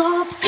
love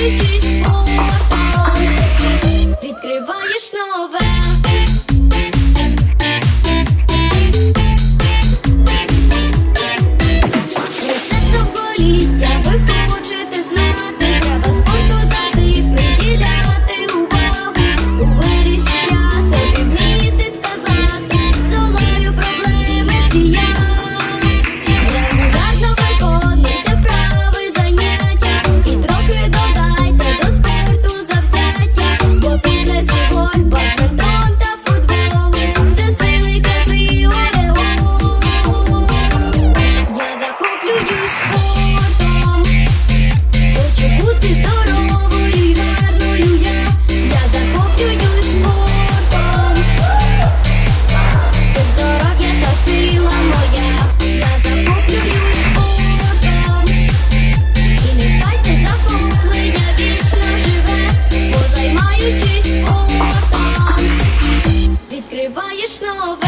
All my snowball.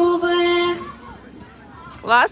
нове. класс.